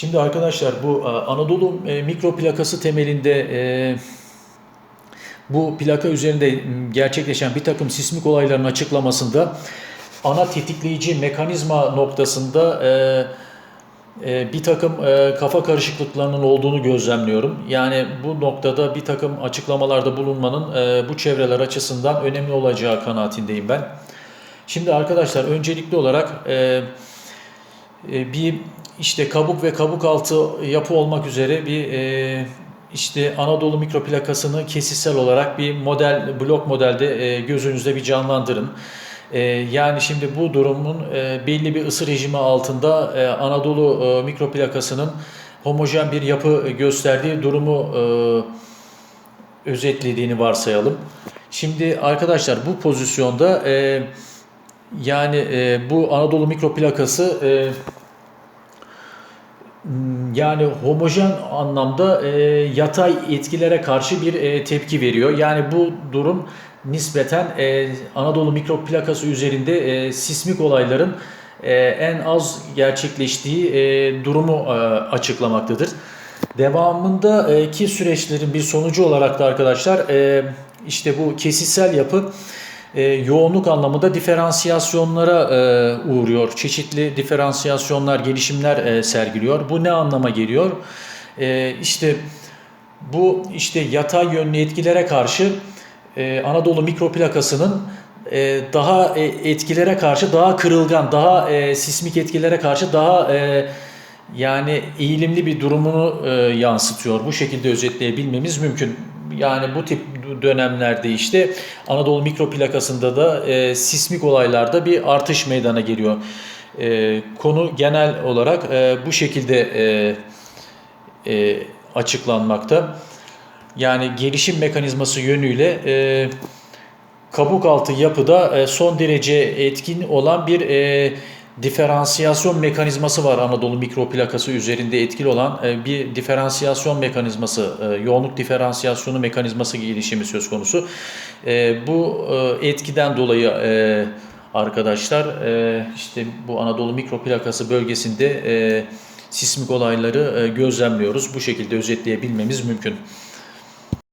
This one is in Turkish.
Şimdi arkadaşlar bu e, Anadolu e, mikro plakası temelinde e, bu plaka üzerinde gerçekleşen bir takım sismik olayların açıklamasında ana tetikleyici mekanizma noktasında bir takım kafa karışıklıklarının olduğunu gözlemliyorum. Yani bu noktada bir takım açıklamalarda bulunmanın bu çevreler açısından önemli olacağı kanaatindeyim ben. Şimdi arkadaşlar öncelikli olarak bir işte kabuk ve kabuk altı yapı olmak üzere bir e, işte Anadolu mikro plakasını kesitsel olarak bir model blok modelde e, gözünüzde bir canlandırın. E, yani şimdi bu durumun e, belli bir ısı rejimi altında e, Anadolu e, mikro plakasının homojen bir yapı gösterdiği durumu e, özetlediğini varsayalım. Şimdi arkadaşlar bu pozisyonda e, yani e, bu Anadolu mikro plakası e, yani homojen anlamda e, yatay etkilere karşı bir e, tepki veriyor. Yani bu durum nispeten e, Anadolu mikro plakası üzerinde e, sismik olayların e, en az gerçekleştiği e, durumu e, açıklamaktadır. Devamındaki süreçlerin bir sonucu olarak da arkadaşlar e, işte bu kesitsel yapı e, yoğunluk anlamında diferansiyasyonlara e, uğruyor. Çeşitli diferansiyasyonlar, gelişimler e, sergiliyor. Bu ne anlama geliyor? E, işte bu işte yatay yönlü etkilere karşı e, Anadolu mikro plakasının e, daha e, etkilere karşı daha kırılgan, daha e, sismik etkilere karşı daha e, yani eğilimli bir durumunu e, yansıtıyor. Bu şekilde özetleyebilmemiz mümkün. Yani bu tip dönemlerde işte Anadolu mikro plakasında da e, sismik olaylarda bir artış meydana geliyor. E, konu genel olarak e, bu şekilde e, e, açıklanmakta. Yani gelişim mekanizması yönüyle e, kabuk altı yapıda e, son derece etkin olan bir e, diferansiyasyon mekanizması var Anadolu mikro plakası üzerinde etkili olan e, bir diferansiyasyon mekanizması, e, yoğunluk diferansiyasyonu mekanizması gelişimi söz konusu. E, bu etkiden dolayı arkadaşlar işte bu Anadolu mikro plakası bölgesinde sismik olayları gözlemliyoruz. Bu şekilde özetleyebilmemiz mümkün.